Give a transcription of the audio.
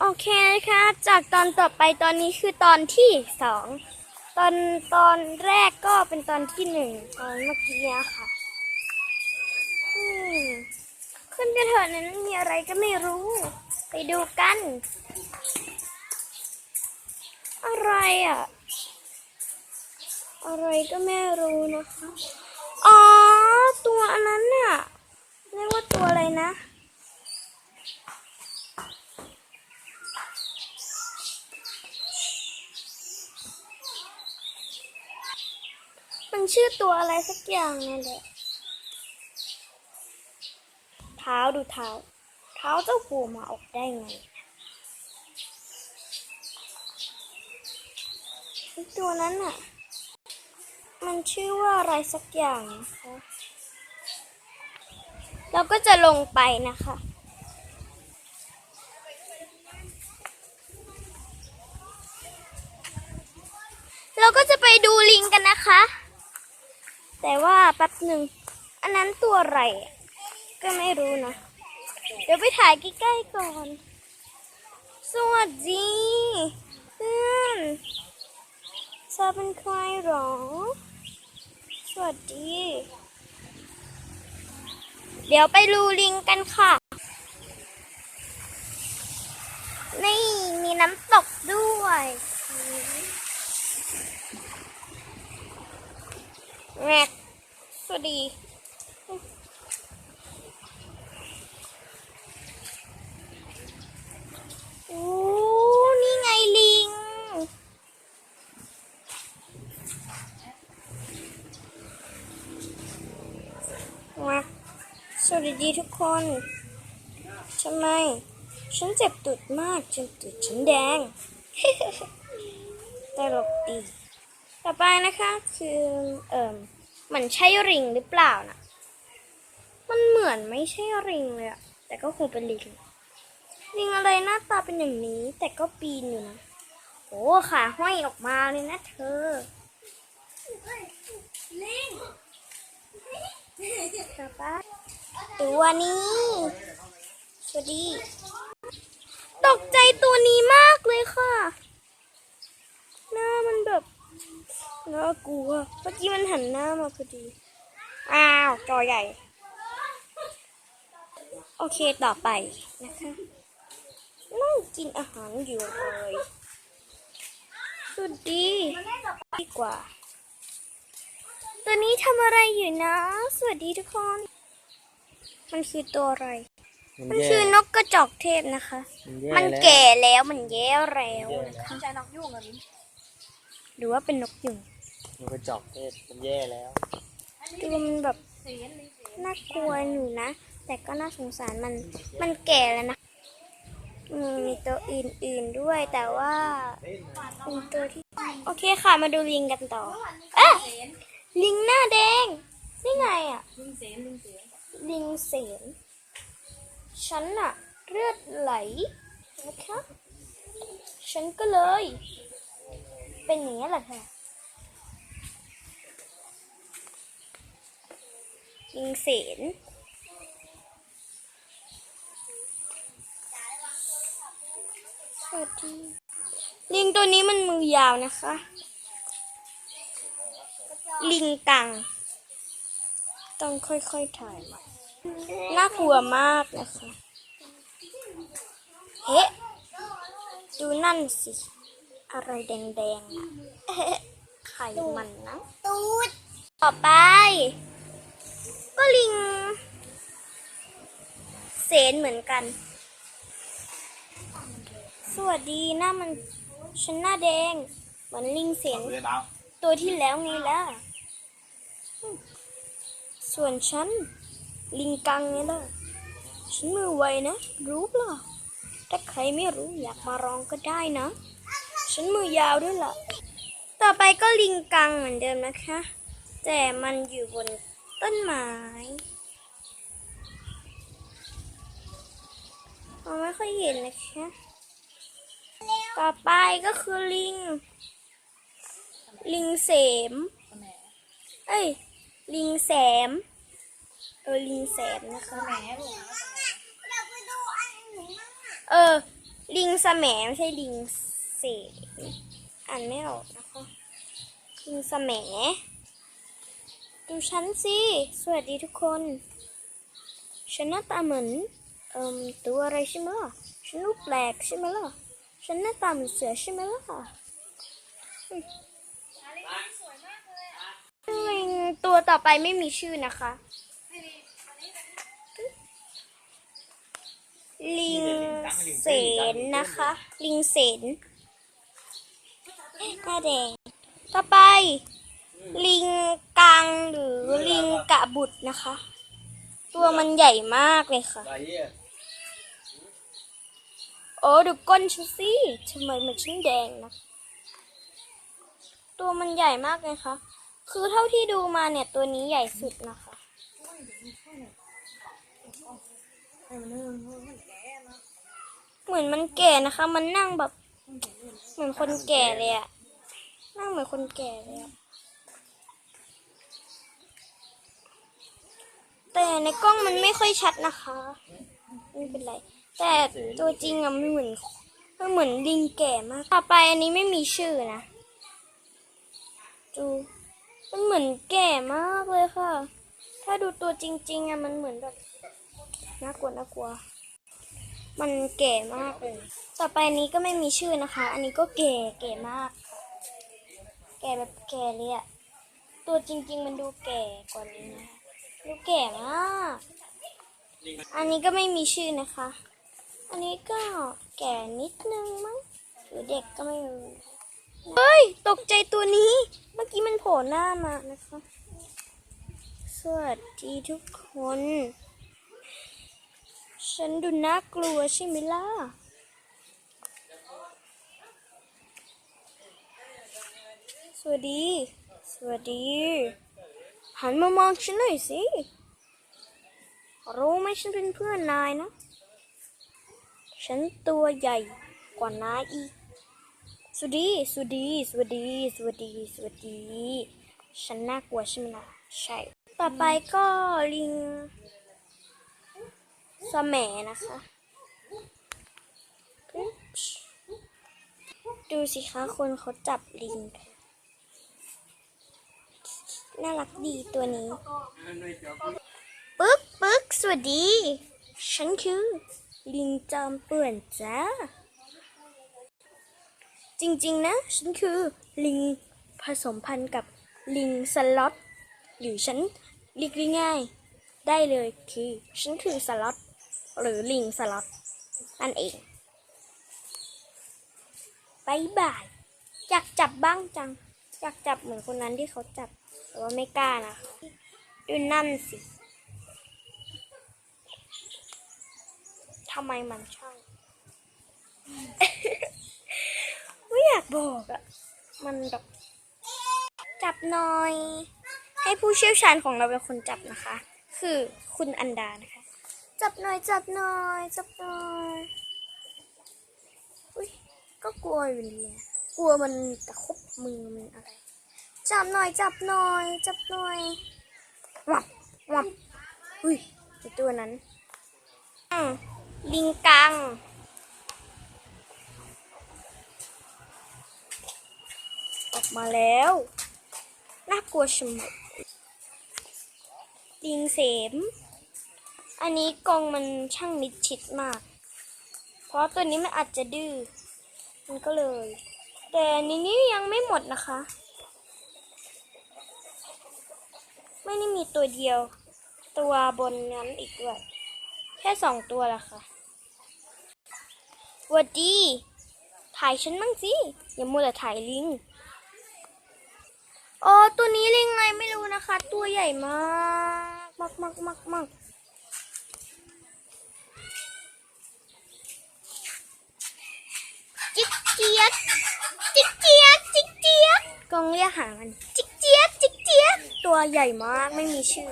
โอเคนะคะจากตอนต่อไปตอนนี้คือตอนที่สองตอนตอนแรกก็เป็นตอนที่หนึ่งตอนเมื่อกี้นี้ค่ะอืมขึ้นไปเถอะนั้นมีอะไรก็ไม่รู้ ไปดูกัน อะไรอะ อะไรก็ไม่รู้นะคะ อ๋อ ตัวอันนั้นน่ะ เรียกว่าตัวอะไรนะ มันชื่อตัวอะไรสักอย่างนั่นแหละเท้าดูเท้า เท้าเจ้าปูมาออกได้ไงตัวนั้นน่ะ มันชื่อว่าอะไรสักอย่างนะคะ เราก็จะลงไปนะคะเราก็จะไปดูลิงกันนะคะ แต่ว่าแป๊บหนึ่ง อันนั้นตัวอะไร ก็ไม่รู้นะ เดี๋ยวไปถ่ายใกล้ๆก่อน สวัสดีเพื่อนเธอเป็นใครหรอ สวัสดี เดี๋ยวไปดูลิงกันค่ะ นี่มีน้ำตกด้วย แงกสวัสดีโอ้นี่ไงลิง มาสวัสดีทุกคนทำไม ฉันเจ็บตุดมากจนตุดฉันแดงตลกดี ต่อไปนะคะคือเอ่อมันใช่ริงหรือเปล่านะมันเหมือนไม่ใช่ริงเลยอะแต่ก็คงเป็นลิงลิงอะไรหน้าตาเป็นอย่างนี้ แต่ก็ปีนอยู่นะโอ้ขาห้อยออกมาเลยนะเธอลิงต่อไปตัวนี้ สวัสดี ตกใจตัวนี้มากเลยค่ะ หน้ามันแบบ น่ากลัว เมื่อกี้มันหันหน้ามาพอดี อ้าว จอใหญ่ โอเคต่อไปนะคะนั่งกินอาหารอยู่เลยสวัสดีดีกว่าตัวนี้ทำอะไรอยู่นะ สวัสดีทุกคน มันคือตัวอะไร มันคือนกกระจอกเทศนะคะ มัมันนแก่แก่แล้วมันแย่แล้วนะคะใช่นกยุ่งอันนี้หรือว่าเป็นนกยุง มันกระจอกเทศมันแย่แล้วตัวมันแบบน่ากลัวอยู่นะ แต่ก็น่าสงสารมัน มันแก่แล้วนะมมีตัวอื่นๆด้วยแต่ว่าเป็นตัวที่ โอเคค่ะมาดูลิงกันต่อ เอ๊ะลิงหน้าแดง นี่ไงอะ ลิงเสนลิงเสนลิงเสนฉันอะเลือดไหลนะคะฉันก็เลย เป็นอย่างนี้แหละค่ะ ลิงเสนสวัสดีลิงตัวนี้มันมือยาวนะคะ ลิงกัง ต้องค่อยๆถ่ายมาน่ากลัวมากนะคะ เฮ้ดูนั่นสิ อะไรแดงๆอะไข่มันนะ ตูด ต่อไป ก็ลิงเสนเหมือนกัน สวัสดีหน้ามันฉันหน้าแดง เหมือนลิงเสนตัวที่แล้วไงล่ะ ส่วนฉัน ลิงกังไงล่ะ ฉันมือไวนะ รู้เปล่าถ้าใครไม่รู้อยากมาลองก็ได้นะ ฉันมือยาวด้วยล่ะ ต่อไปก็ลิงกังเหมือนเดิมนะคะ แต่มันอยู่บน ต้นไม้มองไม่ค่อยเห็นนะคะต่อไปก็คือลิง ลิงเสม เอ้ย ลิงแสม เออ ลิงแสมนะคะแหมเออ ลิงแสมไม่ใช่ลิงเสนอ่านไม่ออกนะคะ ลิงแสม ดูฉันสิ สวัสดีทุกคน ฉันหน้าตาเหมือนเอ่มตัวอะไรใช่ไหมล่ะ ฉันรูปแปลกใช่ไหมล่ะ ฉันหน้าตาเหมือนเสือใช่ไหมล่ะอืมลิงตัวต่อไปไม่มีชื่อนะคะลิงเสนนะคะ ลิงเสนหน้าแดง ต่อไป ลิงกังหรือลิงกะบุตรนะคะ ตัวมันใหญ่มากเลยค่ะ โอ้ดูก้นฉันสิทำไมมันชิ้นแดงนะ ตัวมันใหญ่มากเลยค่ะ คือเท่าที่ดูมาเนี่ยตัวนี้ใหญ่สุดนะคะ เหมือนมันแก่นะคะ มันนั่งแบบ เหมือนคนแก่เลยอะนั่งเหมือนคนแก่เลยอะ แต่ในกล้องมันไม่ค่อยชัดนะคะ ไม่เป็นไร แต่ตัวจริงอะมันเหมือนมันเหมือนลิงแก่มาก ต่อไปอันนี้ไม่มีชื่อนะ ดูมันเหมือนแก่มากเลยค่ะ ถ้าดูตัวจริง ๆอะมันเหมือนแบบน่ากลัวน่ากลัว มันแก่มากเลย ต่อไปอันนี้ก็ไม่มีชื่อนะคะ อันนี้ก็แก่แก่มาก แก่แบบแก่เลยอะตัวจริง ๆ มันดูแก่กว่านี้นะคะ ดูแก่มากอันนี้ก็ไม่มีชื่อนะคะ อันนี้ก็แก่นิดนึงมั้งหรือเด็กก็ไม่รู้เฮ้ย ตกใจตัวนี้ เมื่อกี้มันโผล่หน้ามานะคะ สวัสดีทุกคน ฉันดูน่ากลัวใช่ไหมล่ะสวัสดี สวัสดี หันมามองฉันหน่อยสิ รู้ไหมฉันเป็นเพื่อนนายนะ ฉันตัวใหญ่กว่านายอีก สวัสดี สวัสดี สวัสดี สวัสดี สวัสดี ฉันน่ากลัวใช่ไหมล่ะใช่ ต่อไปก็ลิงสแหมนะคะ ดูสิคะคนเขาจับลิง น่ารักดีตัวนี้ ปึ๊กปึ๊กสวัสดี ฉันคือ ลิงจอมป่วนจ้า จริงๆนะ ฉันคือลิงผสมพันธุ์กับลิงสล็อตหรือฉันเรียกง่ายๆได้เลยคือ ฉันคือสล็อตหรือลิงสล็อตนั่นเองบายบาย อยากจับบ้างจัง อยากจับเหมือนคนนั้นที่เขาจับ แต่ว่าไม่กล้านะคะดูนั่นสิทำไมมันช่างไม่อยากบอกอะมันแบบจับหน่อย ให้ผู้เชี่ยวชาญของเราเป็นคนจับนะคะ คือคุณอันดานะคะ จับหน่อยจับหน่อยจับหน่อยอุ้ยก็กลัวอยู่ดีอะกลัวมันตะคบมือมันอะไร จับหน่อย จับหน่อย จับหน่อยวับวับอุ้ยตัวนั้นลิงกังออกมาแล้ว น่ากลัวชะมัดลิงเสม อันนี้กรงมันช่างมิดชิดมาก เพราะตัวนี้มันอาจจะดื้อ มันก็เลย แต่นี้นี่ยังไม่หมดนะคะ ไม่ได้มีตัวเดียว ตัวบนนั้นอีกด้วย แค่สองตัวละค่ะวัดดี ถ่ายฉันบ้างสิ อย่ามัวแต่ถ่ายลิงโอ๋อตัวนี้ลิงไงไม่รู้นะคะ ตัวใหญ่มาก มากมากมากมากจิกเจี๊ยดจิกเจี๊ยดจิกเจี๊ยดกองเรียกหามัน จิกเจี๊ยดจิก เจี๊ยตัวใหญ่มากไม่มีชื่อ